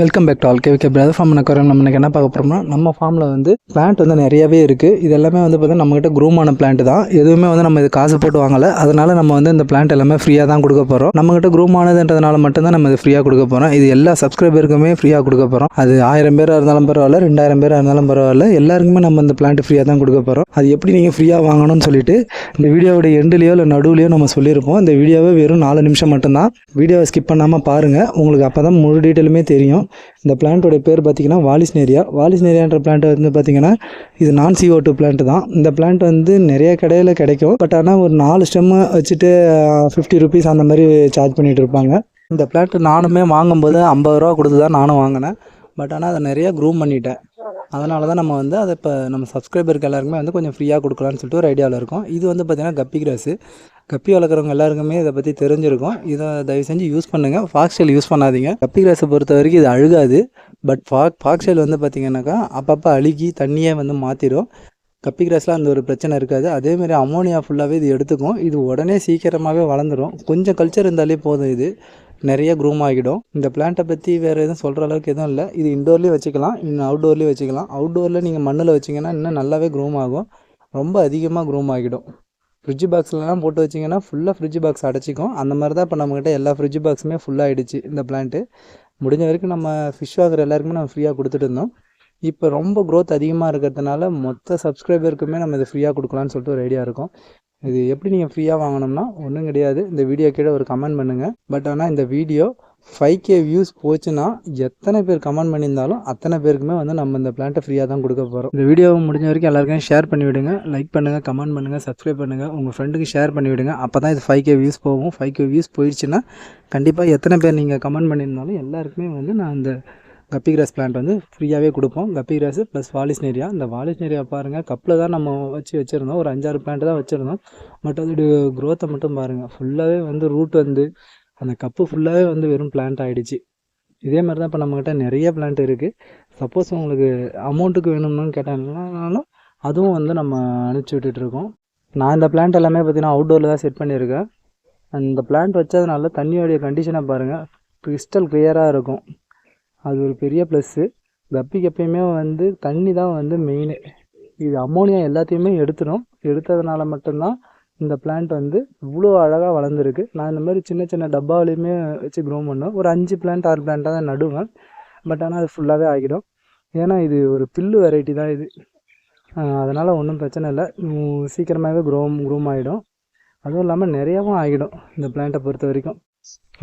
Welcome back to all KVK brother farm நக்கரம் நம்ம என்ன பார்க்க போகிறோம்னா நம்ம ஃபார்மில் வந்து பிளான்ட் வந்து நிறையவே இருக்குது இது எல்லாமே வந்து பார்த்தீங்கன்னா நம்மகிட்ட குரூமான பிளான்ட் தான். எதுவுமே வந்து நம்ம இது காசு போட்டு வாங்கலை. அதனால் நம்ம வந்து இந்த பிளான்ட் எல்லாமே ஃப்ரீயாக தான் கொடுக்க போகிறோம் நம்மகிட்ட குரூமானதுன்றதுனால மட்டும்தான் நம்ம இது ஃப்ரீயாக கொடுக்க போகிறோம் இது எல்லா சப்ஸ்கிரைபருக்குமே ஃப்ரீயாக கொடுக்க போகிறோம் அது ஆயிரம் பேராக இருந்தாலும் பரவாயில்ல ரெண்டாயிரம் பேராக இருந்தாலும் பரவாயில்ல. எல்லாருக்குமே நம்ம இந்த பிளான்ட் ஃப்ரீயாக தான் கொடுக்க போகிறோம் அது எப்படி நீங்கள் ஃப்ரீயாக வாங்கணும்னு சொல்லிட்டு இந்த வீடியோவோட எண்டுலேயோ இல்லை நடுவுலையோ நம்ம சொல்லியிருப்போம். இந்த வீடியோவே வெறும் நாலு நிமிஷம் மட்டும்தான். வீடியோவை ஸ்கிப் பண்ணாமல் பாருங்கள் உங்களுக்கு அப்போ தான் முழு டீட்டெயிலுமே தெரியும். இந்த பிளான்ட்டோடைய பேர் பார்த்திங்கன்னா வாலிஸ்னேரியா வாலிஸ்னேரியான்ற பிளான்ட் வந்து பார்த்திங்கன்னா இது நான் சிஓ டூ பிளான்ட் தான். இந்த பிளான்ட் வந்து நிறைய கடையில் கிடைக்கும். பட் ஆனால் ஒரு நாலு ஸ்டெம்மு வச்சுட்டு ஃபிஃப்டி ருபீஸ் அந்த மாதிரி சார்ஜ் பண்ணிட்டு இருப்பாங்க. இந்த பிளான்ட் நானுமே வாங்கும்போது ஐம்பது ரூபா கொடுத்து தான் நானும் வாங்கினேன். பட் ஆனால் அதை நிறையா க்ரூம் பண்ணிட்டேன். அதனால தான் நம்ம வந்து அதை இப்போ நம்ம சப்ஸ்கிரைபருக்கு எல்லாருக்குமே வந்து கொஞ்சம் ஃப்ரீயாக கொடுக்கலான்னு சொல்லிட்டு ஒரு ஐடியாவில் இருக்கும். இது வந்து பார்த்திங்கன்னா கப்பி கிராஸு கப்பி வளர்க்குறவங்க எல்லாருக்குமே இதை பற்றி தெரிஞ்சிருக்கும். இதை தயவு செஞ்சு யூஸ் பண்ணுங்கள் ஃபாக்ஸ்டைல் யூஸ் பண்ணாதீங்க. கப்பி கிராஸை பொறுத்த வரைக்கும் இது அழுகாது. பட் ஃபாக் ஃபாக்ஸ்டைல் வந்து பார்த்திங்கன்னாக்கா அப்பப்போ அழுகி தண்ணியே வந்து மாற்றிடும் கப்பி கிராஸ்லாம் அந்த ஒரு பிரச்சனை இருக்காது. அதேமாதிரி அமோனியா ஃபுல்லாகவே இது எடுத்துக்கும். இது உடனே சீக்கிரமாகவே வளர்ந்துடும் கொஞ்சம் கல்ச்சர் இருந்தாலே போதும் இது. நிறைய க்ரூம் ஆகிடும். இந்த பிளான்ட்டை பற்றி வேறு எதுவும் சொல்கிற அளவுக்கு எதுவும் இல்லை. இது இண்டோர்லேயும் வச்சுக்கலாம். இன்னும் அவுட்டோர்லேயும் வச்சுக்கலாம். அவுட்டோரில் நீங்கள் மண்ணில் வச்சிங்கன்னா இன்னும் நல்லாவே க்ரூம் ஆகும். ரொம்ப அதிகமாக க்ரூம் ஆகிடும். ஃப்ரிட்ஜ் பாக்ஸ்லலாம் போட்டு வச்சிங்கன்னா ஃபுல்லாக ஃப்ரிட்ஜ் பாக்ஸ் அடைச்சிக்கும். அந்த மாதிரி தான் இப்போ நம்மக்கிட்ட எல்லா ஃப்ரிட்ஜ் பாக்ஸுமே ஃபுல்லாகிடுச்சு இந்த பிளான்ட்டு முடிஞ்ச வரைக்கும் நம்ம ஃபிஷ் வாங்குற எல்லாருக்குமே நம்ம ஃப்ரீயாக கொடுத்துட்டு இருந்தோம். இப்போ ரொம்ப க்ரோத் அதிகமாக இருக்கிறதுனால மொத்த சப்ஸ்கிரைபருக்குமே நம்ம இதை ஃப்ரீயாக கொடுக்கலான்னு சொல்லிட்டு ஒரு ஐடியா இருக்கும். இது எப்படி நீங்கள் ஃப்ரீயாக வாங்கணும்னா ஒன்றும் கிடையாது. இந்த வீடியோ கீழே ஒரு கமெண்ட் பண்ணுங்கள் பட் ஆனால் இந்த வீடியோ ஃபைவ் கே வியூஸ் போச்சுன்னா எத்தனை பேர் கமெண்ட் பண்ணியிருந்தாலும் அத்தனை பேருக்குமே வந்து நம்ம இந்த பிளான்ட்டை ஃப்ரீயாக தான் கொடுக்க போகிறோம் இந்த வீடியோவை முடிஞ்ச வரைக்கும் எல்லாருக்கும் ஷேர் பண்ணி விடுங்க. லைக் பண்ணுங்கள் கமெண்ட் பண்ணுங்கள் சப்ஸ்கிரைப் பண்ணுங்கள் உங்கள் ஃப்ரெண்டுக்கு ஷேர் பண்ணி விடுங்க. அப்போ தான் இது ஃபைவ் கே வியூஸ் போகும். ஃபைவ் கே வியூஸ் போயிடுச்சுன்னா கண்டிப்பாக எத்தனை பேர் நீங்கள் கமெண்ட் பண்ணியிருந்தாலும் எல்லாருக்குமே வந்து நான் அந்த கப்பி கிராஸ் பிளான்ட் வந்து ஃப்ரீயாகவே கொடுப்போம். கப்பி கிராஸ் ப்ளஸ் வாலிஸ் நேரியா இந்த வாலிஸ்னேரியா பாருங்கள் கப்பில் தான் நம்ம வச்சு வச்சுருந்தோம். ஒரு அஞ்சாறு பிளான்ட் தான் வச்சுருந்தோம். பட் அதோட க்ரோத்தை மட்டும் பாருங்கள் ஃபுல்லாகவே வந்து ரூட் வந்து அந்த கப்பு ஃபுல்லாகவே வந்து வெறும் பிளான்ட் ஆகிடுச்சு இதே மாதிரி தான் இப்போ நம்மக்கிட்ட நிறைய பிளான்ட் இருக்குது சப்போஸ் உங்களுக்கு அமௌண்ட்டுக்கு வேணும்னு கேட்டாங்கனாலும் அதுவும் வந்து நம்ம அனுப்பிச்சி விட்டுட்ருக்கோம் நான் இந்த பிளான்ட் எல்லாமே பார்த்தீங்கன்னா அவுட்டோரில் தான் செட் பண்ணியிருக்கேன். அந்த பிளான்ட் வச்சதுனால தண்ணியோடைய கண்டிஷனை பாருங்கள் கிறிஸ்டல் கிளியராக இருக்கும். அது ஒரு பெரிய ப்ளஸ்ஸு கப்பிக்கு எப்பயுமே வந்து தண்ணி தான் வந்து மெயின் இது அம்மோனியா எல்லாத்தையுமே எடுத்துடும் எடுத்ததுனால மட்டும்தான் இந்த பிளான்ட் வந்து இவ்வளோ அழகாக வளர்ந்துருக்கு. நான் இந்த மாதிரி சின்ன சின்ன டப்பாவிலையுமே வச்சு க்ரோ பண்ணுவேன் ஒரு அஞ்சு பிளான்ட் ஆறு பிளான்ட்டாக தான் நடுவேன். பட் ஆனால் அது ஃபுல்லாகவே ஆகிடும். ஏன்னா இது ஒரு பில்லு வெரைட்டி தான் இது. அதனால் ஒன்றும் பிரச்சனை இல்லை. சீக்கிரமாகவே க்ரோம் க்ரூம் ஆகிடும் அதுவும் இல்லாமல் நிறையாவும் ஆகிடும் இந்த பிளான்ட்டை பொறுத்த வரைக்கும்.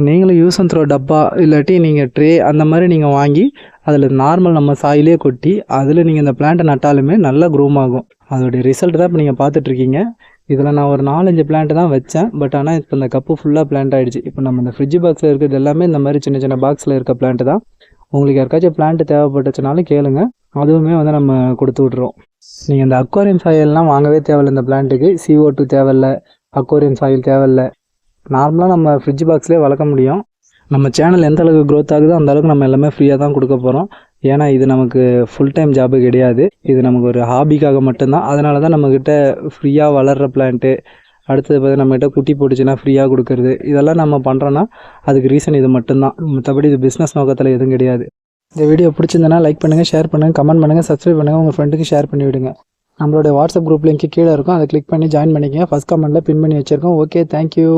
நீங்களும் யூஸ் அண்ட் த்ரோ டப்பா இல்லாட்டி நீங்கள் ட்ரே அந்த மாதிரி நீங்கள் வாங்கி அதில் நார்மல் நம்ம சாயிலே கொட்டி அதில் நீங்கள் இந்த பிளான்ட்டை நட்டாலுமே நல்லா க்ரூம் ஆகும். அதோடைய ரிசல்ட் தான் இப்போ நீங்கள் பார்த்துட்ருக்கீங்க. இதில் நான் ஒரு நாலஞ்சு பிளான்ட் தான் வச்சேன். பட் ஆனால் இப்போ இந்த கப்பு ஃபுல்லாக பிளான்ட் ஆகிடுச்சு இப்போ நம்ம இந்த ஃப்ரிட்ஜ் பாக்ஸில் இருக்கிறது எல்லாமே இந்த மாதிரி சின்ன சின்ன பாக்ஸில் இருக்க பிளான்ட் தான். உங்களுக்கு யாருக்காச்சும் பிளான்ட் தேவைப்பட்டுச்சுனாலும் கேளுங்க. அதுவுமே வந்து நம்ம கொடுத்து விட்ருவோம் நீங்கள் இந்த அக்வாரியம் சாயல்லாம் வாங்கவே தேவையில்ல இந்த பிளான்ட்டுக்கு சிஓ டூ தேவையில்ல. அக்வாரியம் சாயில் தேவையில்ல. நார்மலாக நம்ம ஃப்ரிட்ஜ் பாக்ஸ்லேயே வளர்க்க முடியும். நம்ம சேனல் எந்த அளவுக்கு க்ரோத் ஆகுதோ அந்த அளவுக்கு நம்ம எல்லாமே ஃப்ரீயாக தான் கொடுக்க போகிறோம் ஏன்னா இது நமக்கு ஃபுல் டைம் ஜாபு கிடையாது. இது நமக்கு ஒரு ஹாபிக்காக மட்டும்தான். அதனால தான் நம்மக்கிட்ட ஃப்ரீயாக வளர்கிற பிளான்ட்டு அடுத்தது பார்த்து நம்மகிட்ட குட்டி போட்டுச்சுன்னா ஃப்ரீயாக கொடுக்கறது. இதெல்லாம் நம்ம பண்ணுறோன்னா அதுக்கு ரீசன் இது மட்டும்தான். மற்றபடி இது பிஸ்னஸ் நோக்கத்தில் எதுவும் கிடையாது. இந்த வீடியோ பிடிச்சிருந்தனா லைக் பண்ணுங்கள் ஷேர் பண்ணுங்கள் கமெண்ட் பண்ணுங்கள் சப்ஸ்கிரைப் பண்ணுங்கள் உங்கள் ஃப்ரெண்டுக்கு ஷேர் பண்ணி விடுங்க. நம்மளோட வாட்ஸ்அப் குரூப் லிங்க் கீழே இருக்கும். அதை கிளிக் பண்ணி ஜாயின் பண்ணிக்கங்க. ஃபஸ்ட் கமெண்ட்டில் பின் பண்ணி வச்சுருக்கோம். Okay thank you